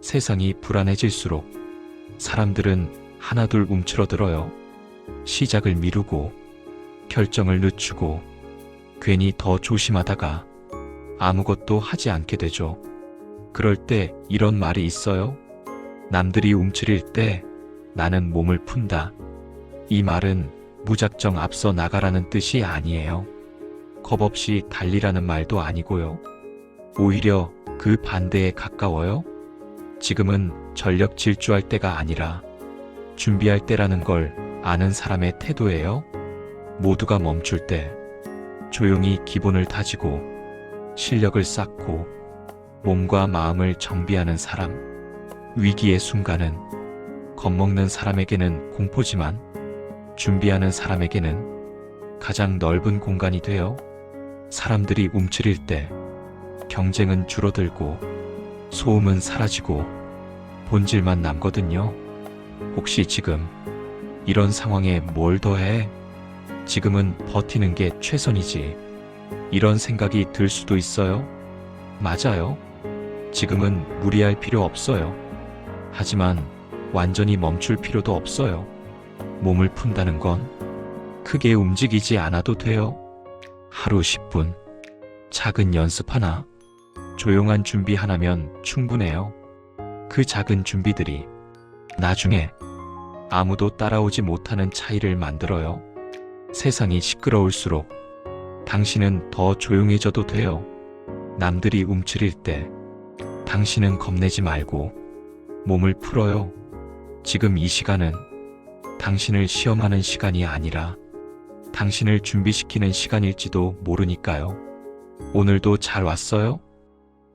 세상이 불안해질수록 사람들은 하나둘 움츠러들어요. 시작을 미루고 결정을 늦추고 괜히 더 조심하다가 아무것도 하지 않게 되죠. 그럴 때 이런 말이 있어요. 남들이 움츠릴 때 나는 몸을 푼다. 이 말은 무작정 앞서 나가라는 뜻이 아니에요. 겁 없이 달리라는 말도 아니고요. 오히려 그 반대에 가까워요. 지금은 전력 질주할 때가 아니라 준비할 때라는 걸 아는 사람의 태도예요. 모두가 멈출 때 조용히 기본을 다지고 실력을 쌓고 몸과 마음을 정비하는 사람. 위기의 순간은 겁먹는 사람에게는 공포지만 준비하는 사람에게는 가장 넓은 공간이 되어 사람들이 움츠릴 때 경쟁은 줄어들고 소음은 사라지고 본질만 남거든요. 혹시 지금 이런 상황에 뭘 더해? 지금은 버티는 게 최선이지. 이런 생각이 들 수도 있어요. 맞아요. 지금은 무리할 필요 없어요. 하지만 완전히 멈출 필요도 없어요. 몸을 푼다는 건 크게 움직이지 않아도 돼요. 하루 10분. 작은 연습 하나. 조용한 준비 하나면 충분해요. 그 작은 준비들이 나중에 아무도 따라오지 못하는 차이를 만들어요. 세상이 시끄러울수록 당신은 더 조용해져도 돼요. 남들이 움츠릴 때 당신은 겁내지 말고 몸을 풀어요. 지금 이 시간은 당신을 시험하는 시간이 아니라 당신을 준비시키는 시간일지도 모르니까요. 오늘도 잘 왔어요?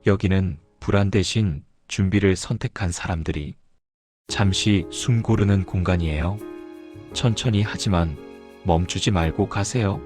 여기는 불안 대신 준비를 선택한 사람들이 잠시 숨 고르는 공간이에요. 천천히 하지만 멈추지 말고 가세요.